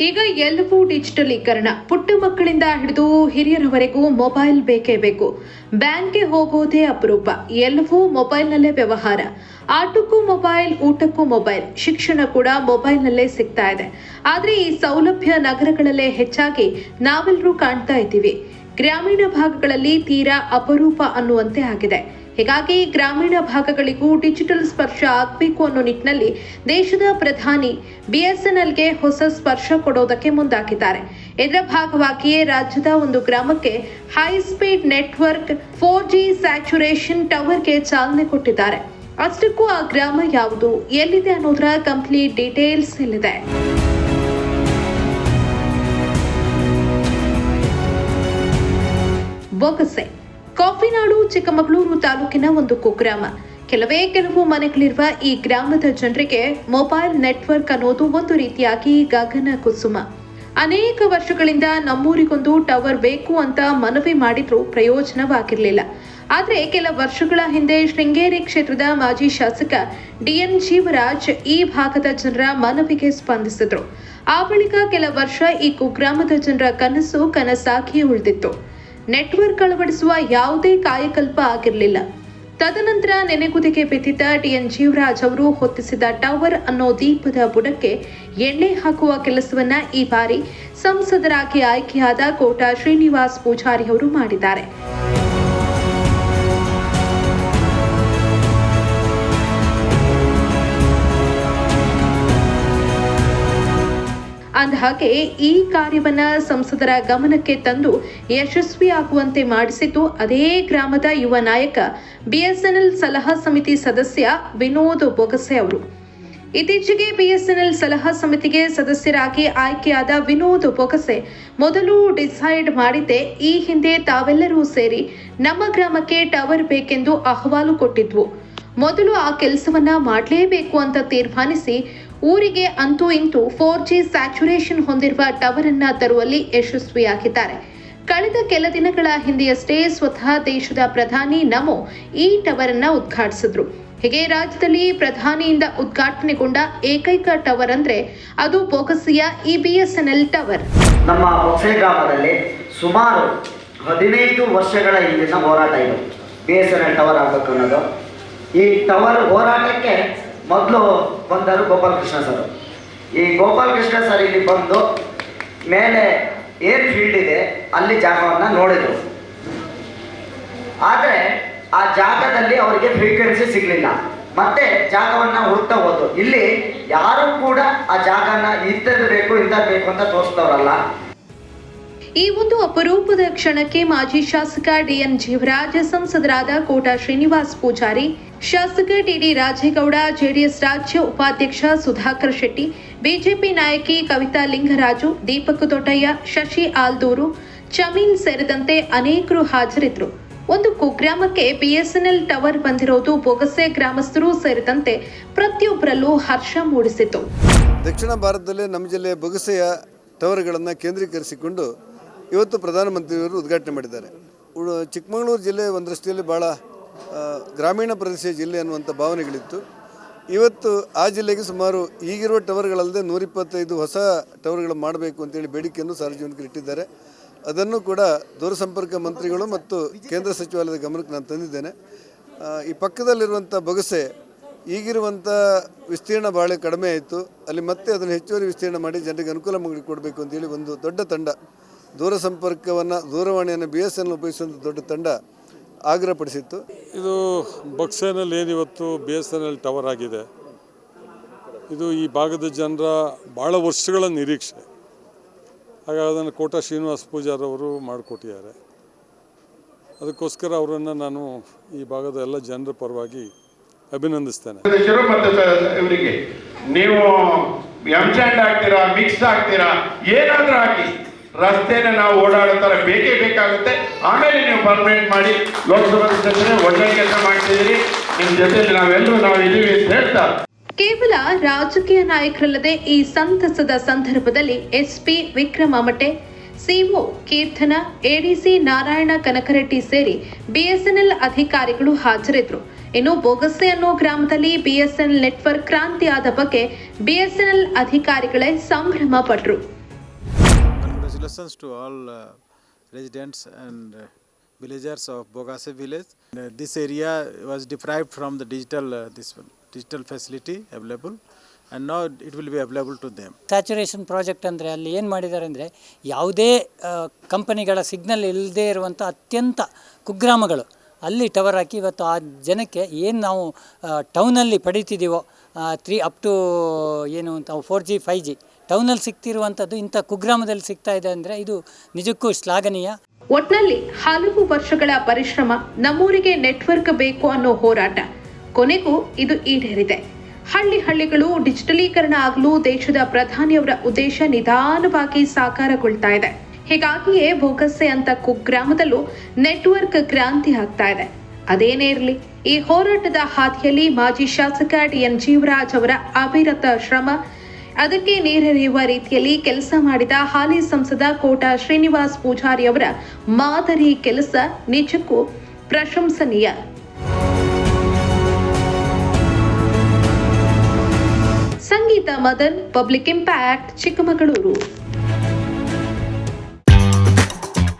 ಈಗ ಎಲ್ಲವೂ ಡಿಜಿಟಲೀಕರಣ. ಪುಟ್ಟ ಮಕ್ಕಳಿಂದ ಹಿಡಿದು ಹಿರಿಯರವರೆಗೂ ಮೊಬೈಲ್ ಬೇಕೇ ಬೇಕು. ಬ್ಯಾಂಕ್ಗೆ ಹೋಗೋದೇ ಅಪರೂಪ. ಎಲ್ಲವೂ ಮೊಬೈಲ್ನಲ್ಲೇ ವ್ಯವಹಾರ. ಆಟಕ್ಕೂ ಮೊಬೈಲ್, ಊಟಕ್ಕೂ ಮೊಬೈಲ್. ಶಿಕ್ಷಣ ಕೂಡ ಮೊಬೈಲ್ನಲ್ಲೇ ಸಿಗ್ತಾ ಇದೆ. ಆದರೆ ಈ ಸೌಲಭ್ಯ ನಗರಗಳಲ್ಲೇ ಹೆಚ್ಚಾಗಿ ನಾವೆಲ್ಲರೂ ಕಾಣ್ತಾ ಇದ್ದೀವಿ. ಗ್ರಾಮೀಣ ಭಾಗಗಳಲ್ಲಿ ತೀರಾ ಅಪರೂಪ ಅನ್ನುವಂತೆ ಆಗಿದೆ. ಹೀಗಾಗಿ ಗ್ರಾಮೀಣ ಭಾಗಗಳಿಗೂ ಡಿಜಿಟಲ್ ಸ್ಪರ್ಶ ಆಗಬೇಕು ಅನ್ನೋ ನಿಟ್ಟಿನಲ್ಲಿ ದೇಶದ ಪ್ರಧಾನಿ ಬಿಎಸ್ಎನ್ಎಲ್ಗೆ ಹೊಸ ಸ್ಪರ್ಶ ಕೊಡೋದಕ್ಕೆ ಮುಂದಾಗಿದ್ದಾರೆ. ಇದರ ಭಾಗವಾಗಿಯೇ ರಾಜ್ಯದ ಒಂದು ಗ್ರಾಮಕ್ಕೆ high speed network four G saturation ಟವರ್ಗೆ ಚಾಲನೆ ಕೊಟ್ಟಿದ್ದಾರೆ. ಅಷ್ಟಕ್ಕೂ ಆ ಗ್ರಾಮ ಯಾವುದು, ಎಲ್ಲಿದೆ ಅನ್ನೋದರ ಕಂಪ್ಲೀಟ್ ಡೀಟೇಲ್ಸ್ ಇಲ್ಲಿದೆ. ಬೊಗಸೆ. ಕಾಫಿನಾಡು, ಚಿಕ್ಕಮಗಳೂರು ತಾಲೂಕಿನ ಒಂದು ಕುಗ್ರಾಮ. ಕೆಲವೇ ಕೆಲವು ಮನೆಗಳಿರುವ ಈ ಗ್ರಾಮದ ಜನರಿಗೆ ಮೊಬೈಲ್ ನೆಟ್ವರ್ಕ್ ಅನ್ನೋದು ಒಂದು ರೀತಿಯಾಗಿ ಗಗನ ಕುಸುಮ. ಅನೇಕ ವರ್ಷಗಳಿಂದ ನಮ್ಮೂರಿಗೊಂದು ಟವರ್ ಬೇಕು ಅಂತ ಮನವಿ ಮಾಡಿದ್ರೂ ಪ್ರಯೋಜನವಾಗಿರಲಿಲ್ಲ. ಆದರೆ ಕೆಲ ವರ್ಷಗಳ ಹಿಂದೆ ಶೃಂಗೇರಿ ಕ್ಷೇತ್ರದ ಮಾಜಿ ಶಾಸಕ ಡಿಎನ್ ಜೀವರಾಜ್ ಈ ಭಾಗದ ಜನರ ಮನವಿಗೆ ಸ್ಪಂದಿಸಿದ್ರು. ಆ ಬಳಿಕ ಕೆಲ ವರ್ಷ ಈ ಕುಗ್ರಾಮದ ಜನರ ಕನಸು ಕನಸಾಗಿ ಉಳಿದಿತ್ತು. ನೆಟ್ವರ್ಕ್ ಅಳವಡಿಸುವ ಯಾವುದೇ ಕಾಯಕಲ್ಪ ಆಗಿರಲಿಲ್ಲ. ತದನಂತರ ನೆನೆಗುದಿಗೆ ಬಿದ್ದಿದ್ದ ಡಿಎನ್ ಜೀವರಾಜ್ ಅವರು ಹೊತ್ತಿಸಿದ ಟವರ್ ಅನ್ನೋ ದೀಪದ ಬುಡಕ್ಕೆ ಎಣ್ಣೆ ಹಾಕುವ ಕೆಲಸವನ್ನ ಈ ಬಾರಿ ಸಂಸದರಾಗಿ ಆಯ್ಕೆಯಾದ ಕೋಟಾ ಶ್ರೀನಿವಾಸ್ ಪೂಜಾರಿ ಅವರು ಮಾಡಿದ್ದಾರೆ. ಅಂದಹಾಗೆ ಈ ಕಾರ್ಯವನ್ನ ಸಂಸದರ ಗಮನಕ್ಕೆ ತಂದು ಯಶಸ್ವಿಯಾಗುವಂತೆ ಮಾಡಿಸಿತು ಅದೇ ಗ್ರಾಮದ ಯುವ ನಾಯಕ ಬಿಎಸ್ಎನ್ಎಲ್ ಸಲಹಾ ಸಮಿತಿ ಸದಸ್ಯ ವಿನೋದ್ ಬೊಗಸೆ ಅವರು. ಇತ್ತೀಚೆಗೆ ಬಿಎಸ್ಎನ್ಎಲ್ ಸಲಹಾ ಸಮಿತಿಗೆ ಸದಸ್ಯರಾಗಿ ಆಯ್ಕೆಯಾದ ವಿನೋದ್ ಬೊಗಸೆ ಮೊದಲು ಡಿಸೈಡ್ ಮಾಡಿದ್ದೆ ಈ ಹಿಂದೆ ತಾವೆಲ್ಲರೂ ಸೇರಿ ನಮ್ಮ ಗ್ರಾಮಕ್ಕೆ ಟವರ್ ಬೇಕೆಂದು ಅಹವಾಲು ಕೊಟ್ಟಿದ್ವು. ಮೊದಲು ಆ ಕೆಲಸವನ್ನ ಮಾಡಲೇಬೇಕು ಅಂತ ತೀರ್ಮಾನಿಸಿ ಊರಿಗೆ ಅಂತೂ ಇಂತೂ ಫೋರ್ ಜಿ ಸ್ಯಾಚುರೇಷನ್ ಹೊಂದಿರುವ ಟವರ್ ಅನ್ನ ತರುವಲ್ಲಿ ಯಶಸ್ವಿಯಾಗಿದ್ದಾರೆ. ಕಳೆದ ಕೆಲ ದಿನಗಳ ಹಿಂದೆಯಷ್ಟೇ ಸ್ವತಃ ದೇಶದ ಪ್ರಧಾನಿ ನಮೋ ಈ ಟವರ್ ಅನ್ನ ಉದ್ಘಾಟಿಸಿದ್ರು. ಹೀಗೆ ರಾಜ್ಯದಲ್ಲಿ ಪ್ರಧಾನಿಯಿಂದ ಉದ್ಘಾಟನೆಗೊಂಡ ಏಕೈಕ ಟವರ್ ಅಂದ್ರೆ ಅದು ಬೊಗಸಿಯ ಇ ಬಿಎಸ್ಎನ್ಎಲ್ ಟವರ್. ನಮ್ಮ ಗ್ರಾಮದಲ್ಲಿ ಸುಮಾರು ಹದಿನೈದು ವರ್ಷಗಳ ಹಿಂದಿನ ಹೋರಾಟ ಇದು. B S N L tower ಆಗಬೇಕು ಅನ್ನೋದು. ಈ ಟವರ್ ಹೋರಾಟಕ್ಕೆ ಮೊದಲು ಬಂದರು ಗೋಪಾಲಕೃಷ್ಣ ಸರ್. ಈ ಗೋಪಾಲಕೃಷ್ಣ ಸರ್ ಇಲ್ಲಿ ಬಂದು ಮೇಲೆ ಏನ್ ಫೀಲ್ಡ್ ಇದೆ, ಅಲ್ಲಿ ಜಾಗವನ್ನು ನೋಡಿದರು. ಆದರೆ ಆ ಜಾಗದಲ್ಲಿ ಅವರಿಗೆ ಫ್ರೀಕ್ವೆನ್ಸಿ ಸಿಗಲಿಲ್ಲ. ಮತ್ತೆ ಜಾಗವನ್ನು ಹುಡುಕ್ತಾ ಹೋದ್ರು. ಇಲ್ಲಿ ಯಾರು ಕೂಡ ಆ ಜಾಗನ ಇಂಥದ್ದು ಬೇಕು ಇಂಥದ್ದು ಬೇಕು ಅಂತ ತೋರಿಸ್ತವ್ರಲ್ಲ ಈ ಒಂದು ಅಪರೂಪದ ಕ್ಷಣಕ್ಕೆ ಮಾಜಿ ಶಾಸಕ ಡಿಎನ್ ಜೀವರಾಜ್, ಸಂಸದರಾದ ಕೋಟಾ ಶ್ರೀನಿವಾಸ್ ಪೂಜಾರಿ, ಶಾಸಕ ಟಿಡಿ ರಾಜೇಗೌಡ, ಜೆಡಿಎಸ್ ರಾಜ್ಯ ಉಪಾಧ್ಯಕ್ಷ ಸುಧಾಕರ್ ಶೆಟ್ಟಿ, ಬಿಜೆಪಿ ನಾಯಕಿ ಕವಿತಾ ಲಿಂಗರಾಜು, ದೀಪಕ್ ದೊಡ್ಡಯ್ಯ, ಶಶಿ ಆಲ್ದೂರು, ಚಮೀನ್ ಸೇರಿದಂತೆ ಅನೇಕರು ಹಾಜರಿದ್ದರು. ಒಂದು ಕುಗ್ರಾಮಕ್ಕೆ ಬಿಎಸ್ಎನ್ಎಲ್ ಟವರ್ ಬಂದಿರೋದು ಬೊಗಸೆ ಗ್ರಾಮಸ್ಥರು ಸೇರಿದಂತೆ ಪ್ರತಿಯೊಬ್ಬರಲ್ಲೂ ಹರ್ಷ ಮೂಡಿಸಿತು ದಕ್ಷಿಣ ಭಾರತದಲ್ಲಿ ನಮ್ಮ ಜಿಲ್ಲೆ ಬೊಗಸೆಯ ಟವರ್ಗಳನ್ನು ಕೇಂದ್ರೀಕರಿಸಿಕೊಂಡು ಇವತ್ತು ಪ್ರಧಾನಮಂತ್ರಿಯವರು ಉದ್ಘಾಟನೆ ಮಾಡಿದ್ದಾರೆ. ಚಿಕ್ಕಮಗಳೂರು ಜಿಲ್ಲೆ ಒಂದು ದೃಷ್ಟಿಯಲ್ಲಿ ಭಾಳ ಗ್ರಾಮೀಣ ಪ್ರದೇಶ ಜಿಲ್ಲೆ ಅನ್ನುವಂಥ ಭಾವನೆಗಳಿತ್ತು. ಇವತ್ತು ಆ ಜಿಲ್ಲೆಗೆ ಸುಮಾರು ಈಗಿರುವ ಟವರ್ಗಳಲ್ಲದೆ ನೂರಿಪ್ಪತ್ತೈದು ಹೊಸ ಟವರ್ಗಳು ಮಾಡಬೇಕು ಅಂತೇಳಿ ಬೇಡಿಕೆಯನ್ನು ಸಾರ್ವಜನಿಕರು ಇಟ್ಟಿದ್ದಾರೆ. ಅದನ್ನು ಕೂಡ ದೂರಸಂಪರ್ಕ ಮಂತ್ರಿಗಳು ಮತ್ತು ಕೇಂದ್ರ ಸಚಿವಾಲಯದ ಗಮನಕ್ಕೆ ನಾನು ತಂದಿದ್ದೇನೆ. ಈ ಪಕ್ಕದಲ್ಲಿರುವಂಥ ಬೊಗಸೆ ಈಗಿರುವಂಥ ವಿಸ್ತೀರ್ಣ ಭಾಳ ಕಡಿಮೆ ಆಯಿತು. ಅಲ್ಲಿ ಮತ್ತೆ ಅದನ್ನು ಹೆಚ್ಚುವರಿ ವಿಸ್ತೀರ್ಣ ಮಾಡಿ ಜನರಿಗೆ ಅನುಕೂಲ ಮಾಡಿ ಕೊಡಬೇಕು ಅಂತೇಳಿ ಒಂದು ದೊಡ್ಡ ತಂಡ ದೂರ ಸಂಪರ್ಕವನ್ನು ದೂರವಾಣಿಯನ್ನು ಬಿ ಎಸ್ ಎನ್ ಉಪಯೋಗಿಸುವಂಥ ದೊಡ್ಡ ತಂಡ ಆಗ್ರಹಪಡಿಸಿತ್ತು. ಇದು ಬಕ್ಸೇನಲ್ಲಿ ಏನಿವತ್ತು B S N L tower ಆಗಿದೆ. ಇದು ಈ ಭಾಗದ ಜನರ ಭಾಳ ವರ್ಷಗಳ ನಿರೀಕ್ಷೆ. ಹಾಗಾಗಿ ಅದನ್ನು ಕೋಟ ಶ್ರೀನಿವಾಸ ಪೂಜಾರವರು ಮಾಡಿಕೊಟ್ಟಿದ್ದಾರೆ. ಅದಕ್ಕೋಸ್ಕರ ಅವರನ್ನು ನಾನು ಈ ಭಾಗದ ಎಲ್ಲ ಜನರ ಪರವಾಗಿ ಅಭಿನಂದಿಸ್ತೇನೆ. ಇವರಿಗೆ ನೀವು ಆಗ್ತೀರಾ ಮಿಕ್ಸ್ ಆಗ್ತೀರಾ ಏನಾದರೂ ಹಾಕಿ ರಸ್ತೆನ ನಾವು ಓಡಾಡೋ ಬೇಕೇ ಬೇಕಾಗುತ್ತೆ. ಆಮೇಲೆ ನೀವು ಪರ್ಮನೆಂಟ್ ಮಾಡಿ ಲೋಕಸಭಾ ಸದಸ್ಯರೇ ಒಳ್ಳೆ ಕೆಲಸ ಮಾಡ್ತಿದ್ದೀರಿ. ನಿಮ್ಮ ಜೊತೆಯಲ್ಲಿ ನಾವೆಲ್ಲರೂ ನಾವು ಇದೀವಿ ಅಂತ ಹೇಳ್ತಾ. ಕೇವಲ ರಾಜಕೀಯ ನಾಯಕರಲ್ಲದೆ ಈ ಸಂತಸದ ಸಂದರ್ಭದಲ್ಲಿ SP Vikrama Mate CO Keerthana, ADC Narayana Kanakareddy ಸೇರಿ ಬಿಎಸ್ಎನ್ಎಲ್ ಅಧಿಕಾರಿಗಳು ಹಾಜರಿದ್ದರು ಇನ್ನು ಬೊಗಸೆ ಅನ್ನೋ ಗ್ರಾಮದಲ್ಲಿ ಬಿಎಸ್ಎನ್ಎಲ್ ನೆಟ್ವರ್ಕ್ ಕ್ರಾಂತಿಯಾದ ಬಗ್ಗೆ ಬಿಎಸ್ಎನ್ಎಲ್ ಅಧಿಕಾರಿಗಳೇ ಸಂಭ್ರಮ ಪಟ್ರು. Congratulations to all uh, residents and uh, villagers of Bogase village. Uh, this area was deprived from the digital uh, this digital facility available, and now it will be available to them. Saturation project ಅಂದರೆ ಅಲ್ಲಿ ಏನು ಮಾಡಿದ್ದಾರೆ ಅಂದರೆ ಯಾವುದೇ ಕಂಪನಿಗಳ signal ಇಲ್ಲದೇ ಇರುವಂಥ ಅತ್ಯಂತ ಕುಗ್ರಾಮಗಳು ಅಲ್ಲಿ ಟವರ್ ಹಾಕಿ ಇವತ್ತು ಆ ಜನಕ್ಕೆ ಏನು ನಾವು ಟೌನಲ್ಲಿ ಪಡೀತಿದ್ದೀವೋ ತ್ರೀ ಅಪ್ ಟು ಏನು ಅಂತ ಫೋರ್ ಜಿ ಫೈ ಜಿ ಟೌನಲ್ಲಿ ಸಿಗ್ತಿರುವಂಥದ್ದು ಇಂಥ ಕುಗ್ರಾಮದಲ್ಲಿ ಸಿಗ್ತಾ ಇದೆ ಅಂದರೆ ಇದು ನಿಜಕ್ಕೂ ಶ್ಲಾಘನೀಯ. ಒಟ್ನಲ್ಲಿ ಹಲವು ವರ್ಷಗಳ ಪರಿಶ್ರಮ ನಮ್ಮೂರಿಗೆ ನೆಟ್ವರ್ಕ್ ಬೇಕು ಅನ್ನೋ ಹೋರಾಟ. ಕೊನೆಗೂ ಇದು ಈಡೇರಿದೆ. ಹಳ್ಳಿ ಹಳ್ಳಿಗಳು ಡಿಜಿಟಲೀಕರಣ ಆಗಲು ದೇಶದ ಪ್ರಧಾನಿಯವರ ಉದ್ದೇಶ ನಿಧಾನವಾಗಿ ಸಾಕಾರಗೊಳ್ತಾ ಇದೆ. ಹೀಗಾಗಿಯೇ ಬೊಗಸೆ ಅಂತ ಕುಗ್ರಾಮದಲ್ಲೂ ನೆಟ್ವರ್ಕ್ ಕ್ರಾಂತಿ ಆಗ್ತಾ ಇದೆ. ಅದೇನೇ ಇರಲಿ, ಈ ಹೋರಾಟದ ಹಾದಿಯಲ್ಲಿ ಮಾಜಿ ಶಾಸಕ ಡಿ ಎನ್ ಜೀವರಾಜ್ ಅವರ ಅವಿರತ ಶ್ರಮ ಅದಕ್ಕೆ ನೀರೆರೆಯುವ ರೀತಿಯಲ್ಲಿ ಕೆಲಸ ಮಾಡಿದ ಹಾಲಿ ಸಂಸದ ಕೋಟಾ ಶ್ರೀನಿವಾಸ್ ಪೂಜಾರಿ ಅವರ ಮಾದರಿ ಕೆಲಸ ನಿಜಕ್ಕೂ ಪ್ರಶಂಸನೀಯ. Sangeetha Madan, public impact, Chikkamagaluru.